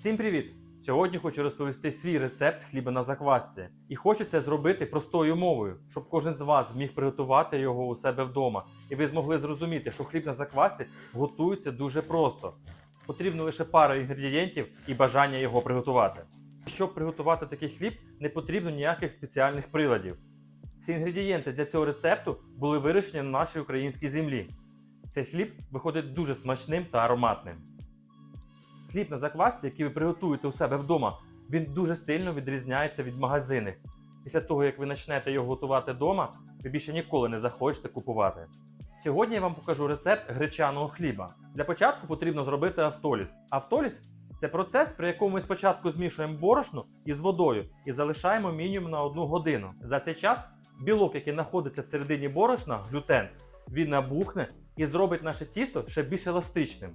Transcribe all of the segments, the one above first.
Всім привіт! Сьогодні хочу розповісти свій рецепт хліба на заквасці. І хочу це зробити простою мовою, щоб кожен з вас зміг приготувати його у себе вдома. І ви змогли зрозуміти, що хліб на заквасці готується дуже просто. Потрібно лише пара інгредієнтів і бажання його приготувати. Щоб приготувати такий хліб, не потрібно ніяких спеціальних приладів. Всі інгредієнти для цього рецепту були вирощені на нашій українській землі. Цей хліб виходить дуже смачним та ароматним. Хліб на заквасці, який ви приготуєте у себе вдома, він дуже сильно відрізняється від магазинів. Після того, як ви почнете його готувати вдома, ви більше ніколи не захочете купувати. Сьогодні я вам покажу рецепт гречаного хліба. Для початку потрібно зробити автоліз. Автоліз це процес, при якому ми спочатку змішуємо борошно із водою і залишаємо мінімум на одну годину. За цей час білок, який знаходиться всередині борошна, глютен, він набухне і зробить наше тісто ще більш еластичним.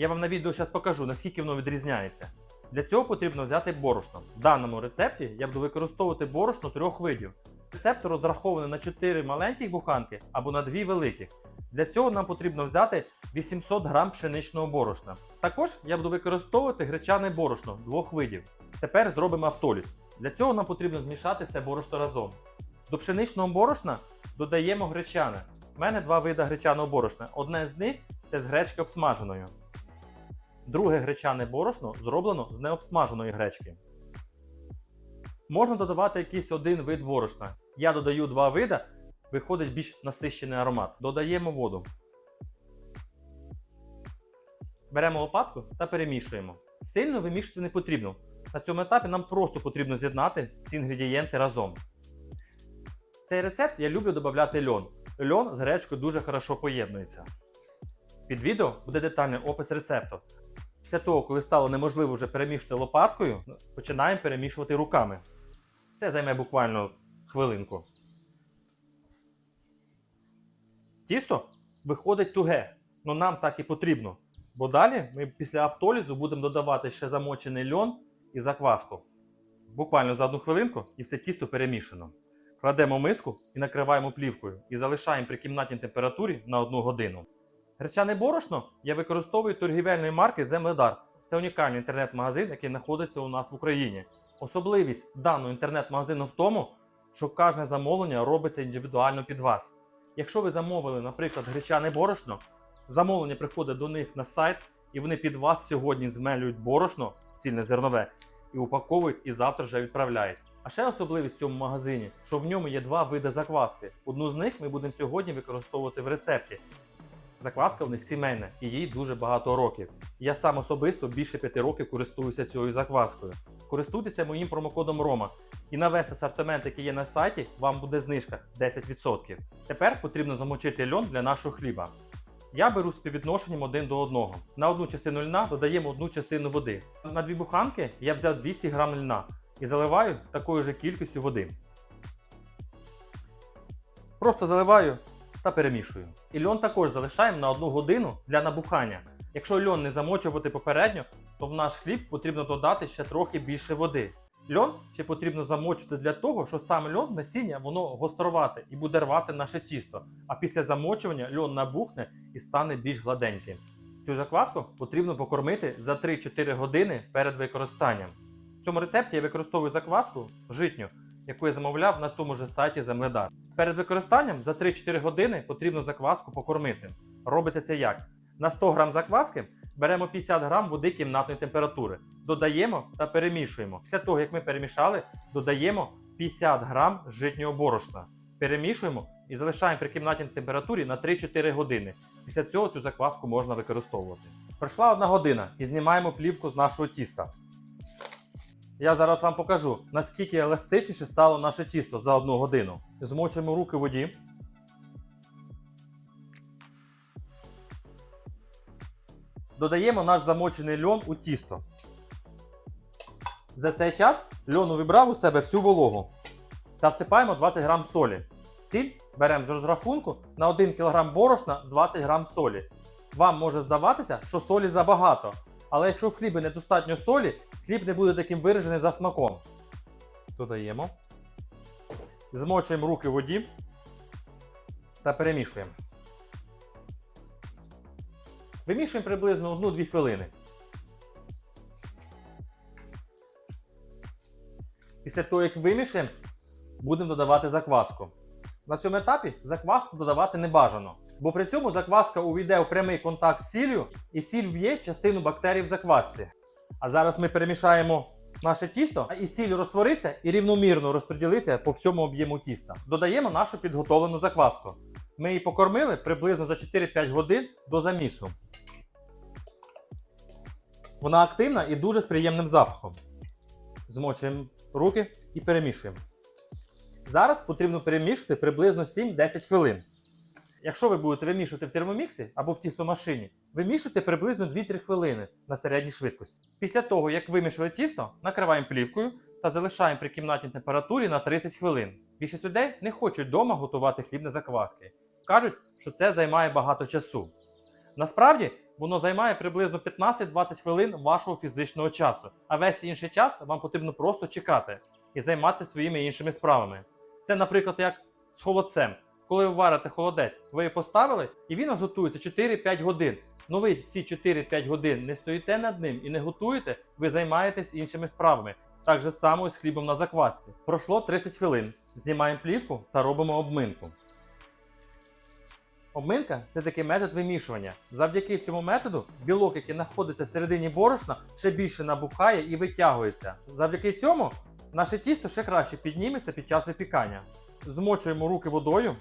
Я вам на відео зараз покажу, наскільки воно відрізняється. Для цього потрібно взяти борошно. В даному рецепті я буду використовувати борошно трьох видів. Рецепт розрахований на 4 маленьких буханки або на 2 великих. Для цього нам потрібно взяти 800 г пшеничного борошна. Також я буду використовувати гречане борошно двох видів. Тепер зробимо автоліз. Для цього нам потрібно змішати все борошно разом. До пшеничного борошна додаємо гречане. У мене два види гречаного борошна. Одне з них це з гречки обсмаженою. Друге гречане борошно зроблено з необсмаженої гречки. Можна додавати якийсь один вид борошна. Я додаю два вида, виходить більш насищений аромат. Додаємо воду. Беремо лопатку та перемішуємо. Сильно вимішувати не потрібно. На цьому етапі нам просто потрібно з'єднати ці інгредієнти разом. Цей рецепт я люблю додати льон. Льон з гречкою дуже хорошо поєднується. Під відео буде детальний опис рецепту. Після того, коли стало неможливо вже перемішувати лопаткою, починаємо перемішувати руками. Це займе буквально хвилинку. Тісто виходить туге, але нам так і потрібно. Бо далі ми після автолізу будемо додавати ще замочений льон і закваску. Буквально за одну хвилинку і все тісто перемішано. Кладемо миску і накриваємо плівкою і залишаємо при кімнатній температурі на одну годину. Гречане борошно я використовую торгівельної марки Земледар. Це унікальний інтернет-магазин, який знаходиться у нас в Україні. Особливість даного інтернет-магазину в тому, що кожне замовлення робиться індивідуально під вас. Якщо ви замовили, наприклад, гречане борошно, замовлення приходить до них на сайт, і вони під вас сьогодні змелюють борошно, цільне зернове, і упаковують і завтра вже відправляють. А ще особливість в цьому магазині, що в ньому є два види закваски. Одну з них ми будемо сьогодні використовувати в рецепті. Закваска в них сімейна і їй дуже багато років. Я сам особисто більше 5 років користуюся цією закваскою. Користуйтеся моїм промокодом Рома. І на весь асортимент, який є на сайті, вам буде знижка 10%. Тепер потрібно замочити льон для нашого хліба. Я беру співвідношенням один до одного. На одну частину льна додаємо одну частину води. На дві буханки я взяв 200 г льна і заливаю такою же кількістю води. Просто заливаю та перемішую. І льон також залишаємо на одну годину для набухання. Якщо льон не замочувати попередньо, то в наш хліб потрібно додати ще трохи більше води. Льон ще потрібно замочити для того, що сам льон насіння воно гостровате і буде рвати наше тісто. А після замочування льон набухне і стане більш гладеньким. Цю закваску потрібно покормити за 3-4 години перед використанням. В цьому рецепті я використовую закваску житню, яку я замовляв на цьому ж сайті Земледар. Перед використанням за 3-4 години потрібно закваску покормити. Робиться це як? На 100 г закваски беремо 50 г води кімнатної температури, додаємо та перемішуємо. Після того, як ми перемішали, додаємо 50 г житнього борошна. Перемішуємо і залишаємо при кімнатній температурі на 3-4 години. Після цього цю закваску можна використовувати. Пройшла одна година і знімаємо плівку з нашого тіста. Я зараз вам покажу, наскільки еластичніше стало наше тісто за одну годину. Змочуємо руки в воді. Додаємо наш замочений льон у тісто. За цей час льон увібрав у себе всю вологу. Та всипаємо 20 г солі. Сіль беремо з розрахунку на 1 кг борошна 20 г солі. Вам може здаватися, що солі забагато. Але якщо в хлібі недостатньо солі, хліб не буде таким виражений за смаком. Додаємо. Змочуємо руки в воді та перемішуємо. Вимішуємо приблизно 1-2 хвилини. Після того, як вимішаємо, будемо додавати закваску. На цьому етапі закваску додавати не бажано бо при цьому закваска увійде у прямий контакт з сіллю, і сіль вб'є частину бактерій в заквасці. А зараз ми перемішаємо наше тісто, і сіль розтвориться і рівномірно розподілиться по всьому об'єму тіста. Додаємо нашу підготовлену закваску. Ми її покормили приблизно за 4-5 годин до замісу. Вона активна і дуже з приємним запахом. Змочуємо руки і перемішуємо. Зараз потрібно перемішувати приблизно 7-10 хвилин. Якщо ви будете вимішувати в термоміксі або в тістомашині, вимішуйте приблизно 2-3 хвилини на середній швидкості. Після того, як вимішали тісто, накриваємо плівкою та залишаємо при кімнатній температурі на 30 хвилин. Більшість людей не хочуть вдома готувати хлібні закваски. Кажуть, що це займає багато часу. Насправді, воно займає приблизно 15-20 хвилин вашого фізичного часу, а весь інший час вам потрібно просто чекати і займатися своїми іншими справами. Це, наприклад, як з холодцем. Коли ви варите холодець, ви його поставили, і він у вас готується 4-5 годин. Ну ви ці 4-5 годин не стоїте над ним і не готуєте, ви займаєтесь іншими справами. Так же само з хлібом на заквасці. Пройшло 30 хвилин. Знімаємо плівку та робимо обминку. Обминка це такий метод вимішування. Завдяки цьому методу білок, який знаходиться всередині борошна, ще більше набухає і витягується. Завдяки цьому наше тісто ще краще підніметься під час випікання. Змочуємо руки водою,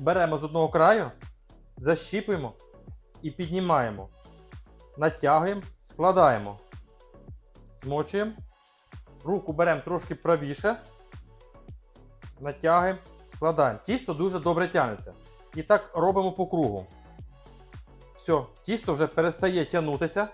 беремо з одного краю, защіпуємо і піднімаємо. Натягуємо, складаємо. Змочуємо. Руку беремо трошки правіше. Натягуємо, складаємо. Тісто дуже добре тягнеться. І так робимо по кругу. Все, тісто вже перестає тягнутися.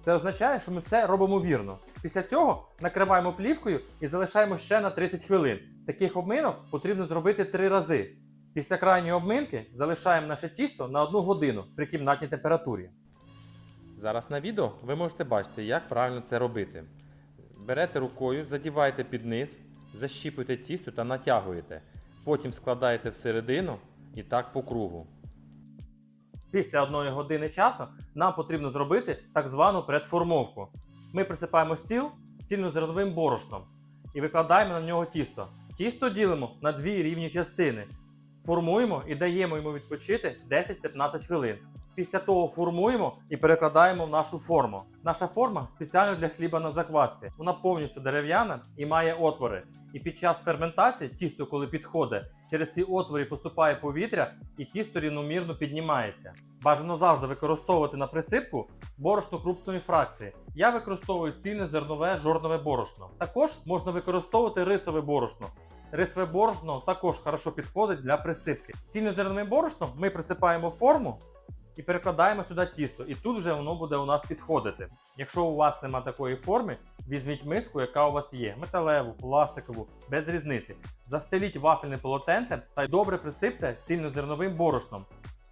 Це означає, що ми все робимо вірно. Після цього накриваємо плівкою і залишаємо ще на 30 хвилин. Таких обминок потрібно зробити 3 рази. Після крайньої обминки залишаємо наше тісто на 1 годину при кімнатній температурі. Зараз на відео ви можете бачити, як правильно це робити. Берете рукою, задіваєте під низ, защіпуєте тісто та натягуєте. Потім складаєте всередину і так по кругу. Після одної години часу нам потрібно зробити так звану предформовку. Ми присипаємо стіл цільнозерновим борошном і викладаємо на нього тісто. Тісто ділимо на дві рівні частини. Формуємо і даємо йому відпочити 10-15 хвилин. Після того формуємо і перекладаємо в нашу форму. Наша форма спеціально для хліба на заквасці. Вона повністю дерев'яна і має отвори. І під час ферментації тісто, коли підходить, через ці отвори поступає повітря і тісто рівномірно піднімається. Бажано завжди використовувати на присипку борошно крупної фракції. Я використовую цільне зернове жорнове борошно. Також можна використовувати рисове борошно. Рисове борошно також хорошо підходить для присипки. Цільнозерновим борошном ми присипаємо форму і перекладаємо сюди тісто. І тут вже воно буде у нас підходити. Якщо у вас нема такої форми, візьміть миску, яка у вас є: металеву, пластикову, без різниці. Застеліть вафельне полотенце та й добре присипте цільнозерновим борошном.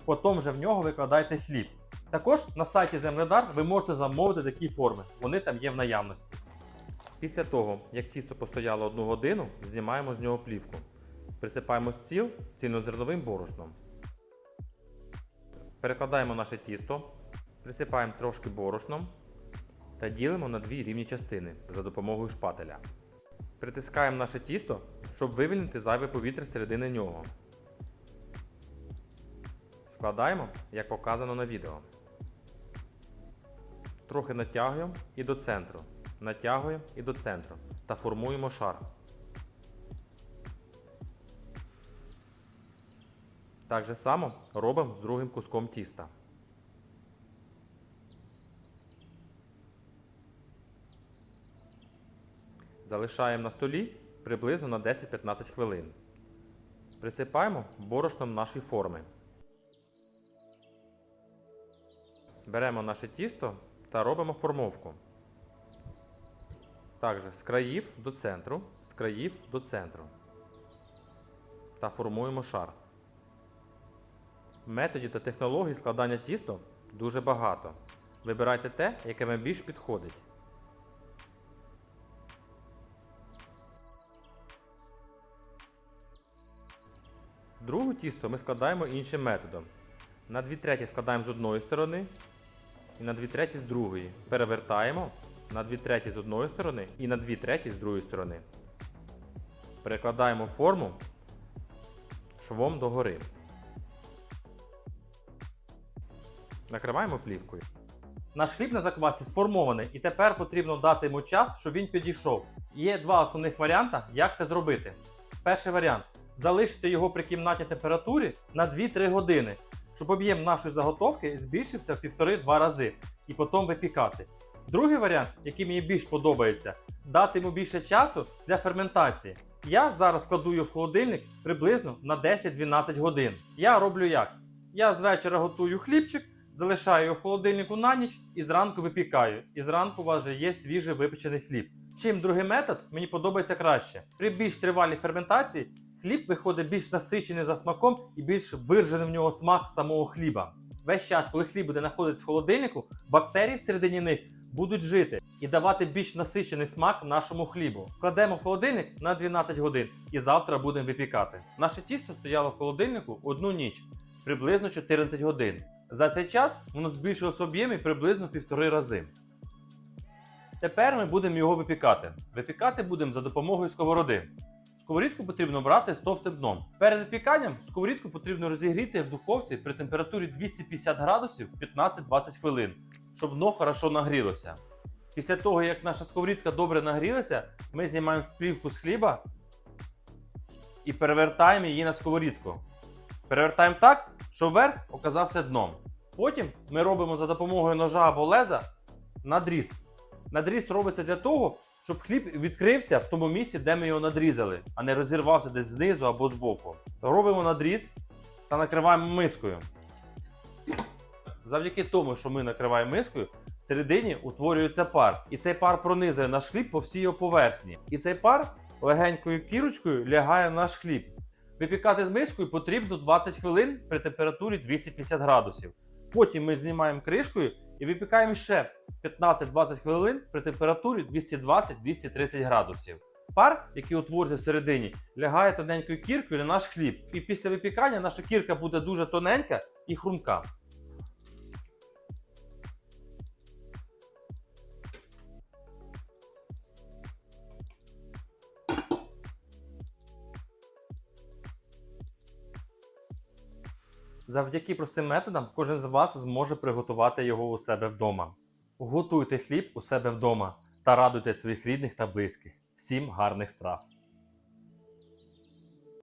Потім вже в нього викладайте хліб. Також на сайті Земледар ви можете замовити такі форми, вони там є в наявності. Після того, як тісто постояло одну годину, знімаємо з нього плівку. Присипаємо стіл цільнозерновим борошном. Перекладаємо наше тісто, присипаємо трошки борошном та ділимо на дві рівні частини за допомогою шпателя. Притискаємо наше тісто, щоб вивільнити зайве повітря середини нього. Складаємо, як показано на відео. Трохи натягуємо і до центру. Натягуємо і до центру та формуємо шар. Так же само робимо з другим куском тіста. Залишаємо на столі приблизно на 10-15 хвилин. Присипаємо борошном нашої форми. Беремо наше тісто та робимо формовку. Також з країв до центру, з країв до центру. Та формуємо шар. Методів та технологій складання тіста дуже багато. Вибирайте те, яке вам більш підходить. Другу тісто ми складаємо іншим методом. На 2 треті складаємо з одної сторони і на 2 треті з другої. Перевертаємо на 2 треті з одної сторони і на 2 треті з другої сторони. Перекладаємо форму швом догори. Накриваємо плівкою. Наш хліб на заквасці сформований, і тепер потрібно дати йому час, щоб він підійшов. Є два основних варіанти, як це зробити. Перший варіант залишити його при кімнатній температурі на 2-3 години, щоб об'єм нашої заготовки збільшився в 1,5-2 рази і потім випікати. Другий варіант, який мені більш подобається, дати йому більше часу для ферментації. Я зараз кладу його в холодильник приблизно на 10-12 годин. Я роблю як? Я з вечора готую хлібчик, залишаю його в холодильнику на ніч і зранку випікаю. І зранку у вас вже є свіжий випечений хліб. Чим другий метод мені подобається краще. При більш тривалій ферментації хліб виходить більш насичений за смаком і більш виражений в нього смак самого хліба. Весь час, коли хліб буде знаходитися в холодильнику, бактерії всередині них будуть жити і давати більш насичений смак нашому хлібу. Кладемо в холодильник на 12 годин і завтра будемо випікати. Наше тісто стояло в холодильнику одну ніч, приблизно 14 годин. За цей час воно збільшилося в об'ємі приблизно півтори рази. Тепер ми будемо його випікати. Випікати будемо за допомогою сковороди. Сковорідку потрібно брати з товстим дном. Перед випіканням сковорідку потрібно розігріти в духовці при температурі 250 градусів 15-20 хвилин, щоб дно хорошо нагрілося. Після того, як наша сковорідка добре нагрілася, ми знімаємо сплівку з хліба і перевертаємо її на сковорідку. Перевертаємо так, щоб верх оказався дном. Потім ми робимо за допомогою ножа або леза надріз. Надріз робиться для того, щоб хліб відкрився в тому місці, де ми його надрізали, а не розірвався десь знизу або збоку. Робимо надріз та накриваємо мискою. Завдяки тому, що ми накриваємо мискою, всередині утворюється пар. І цей пар пронизує наш хліб по всій його поверхні. І цей пар легенькою кірочкою лягає в наш хліб. Випікати з мискою потрібно 20 хвилин при температурі 250 градусів. Потім ми знімаємо кришкою і випікаємо ще 15-20 хвилин при температурі 220-230 градусів. Пар, який утворюється всередині, лягає тоненькою кіркою на наш хліб. І після випікання наша кірка буде дуже тоненька і хрумка. Завдяки простим методам кожен з вас зможе приготувати його у себе вдома. Готуйте хліб у себе вдома та радуйте своїх рідних та близьких. Всім гарних страв!